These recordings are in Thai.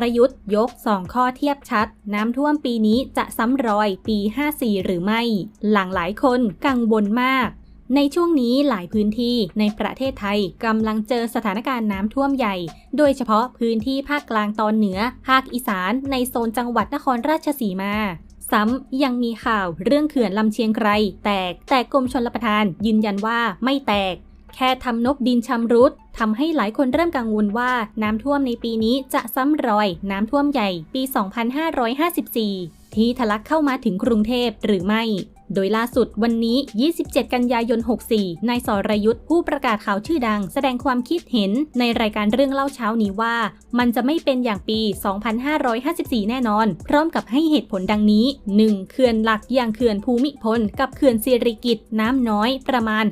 รยุทธ์ยก 2 ข้อเทียบชัด น้ำท่วมปีนี้จะซ้ำรอยปี 54 หรือไม่ หลังหลายคนกังวลมากในช่วงนี้หลายพื้นที่ในประเทศไทยกำลังเจอสถานการณ์น้ำท่วมใหญ่ โดยเฉพาะพื้นที่ภาคกลางตอนเหนือ ภาคอีสาน ในโซนจังหวัดนครราชสีมา ซ้ำยังมีข่าวเรื่องเขื่อนลำเชียงไกรแตก แต่กรมชลประทานยืนยันว่าไม่แตก แค่ทำนบดินชำรุดทำให้หลายคนเริ่มกังวลว่าน้ำท่วมในปีนี้จะซ้ำรอย น้ำท่วมใหญ่ปี 2554 ที่ทะลักเข้ามาถึงกรุงเทพหรือไม่ โดยล่าสุดวันนี้ 27 กันยายน 64 นายสรยุทธ์ผู้ประกาศข่าวชื่อดัง แสดงความคิดเห็นในรายการเรื่องเล่าเช้านี้ว่า มันจะไม่เป็นอย่างปี 2554 แน่นอน พร้อมกับให้เหตุผลดังนี้ 1. เขื่อนหลักอย่างเขื่อนภูมิพล กับเขื่อนสิริกิตน้ำน้อยประมาณ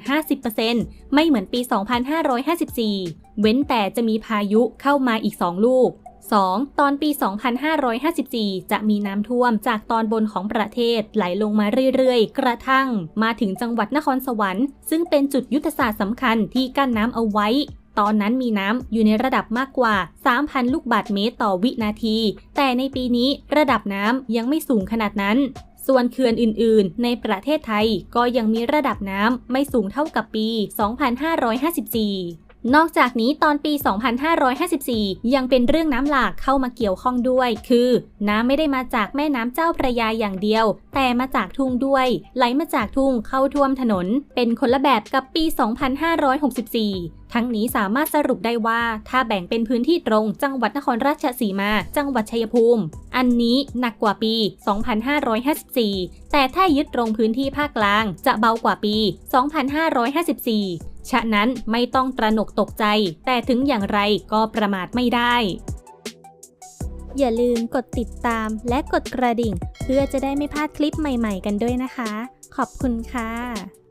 50%ไม่เหมือนปี 2554 เว้นแต่จะมีพายุเข้ามาอีก 2 ลูก 2. ตอนปี 2554 จะมีน้ำท่วมจากตอนบนของประเทศไหลลงมาเรื่อยๆ กระทั่ง มาถึงจังหวัดนครสวรรค์ ซึ่งเป็นจุดยุทธศาสตร์สำคัญที่กั้นน้ำเอาไว้ ตอนนั้นมีน้ำอยู่ในระดับมากกว่า 3,000 ลูกบาศก์เมตรต่อวินาที แต่ในปีนี้ระดับน้ำยังไม่สูงขนาดนั้นส่วนเขื่อนอื่นๆ ในประเทศไทยก็ยังมีระดับน้ำไม่สูงเท่ากับปี 2554 นอกจากนี้ตอนปี 2554 ยังเป็นเรื่องน้ำหลากเข้ามาเกี่ยวข้องด้วย คือ น้ำไม่ได้มาจากแม่น้ำเจ้าพระยาอย่างเดียว แต่มาจากทุ่งด้วย ไหลมาจากทุ่งเข้าท่วมถนน เป็นคนละแบบกับปี 2564ทั้งนี้สามารถสรุปได้ว่าถ้าแบ่งเป็นพื้นที่ตรงจังหวัดนครราชสีมา จังหวัดชัยภูมิ อันนี้หนักกว่าปี 2554 แต่ถ้ายึดตรงพื้นที่ภาคกลางจะเบากว่าปี 2554 ฉะนั้นไม่ต้องตระหนกตกใจ แต่ถึงอย่างไรก็ประมาทไม่ได้ อย่าลืมกดติดตามและกดกระดิ่ง เพื่อจะได้ไม่พลาดคลิปใหม่ ๆ กันด้วยนะคะ ขอบคุณค่ะ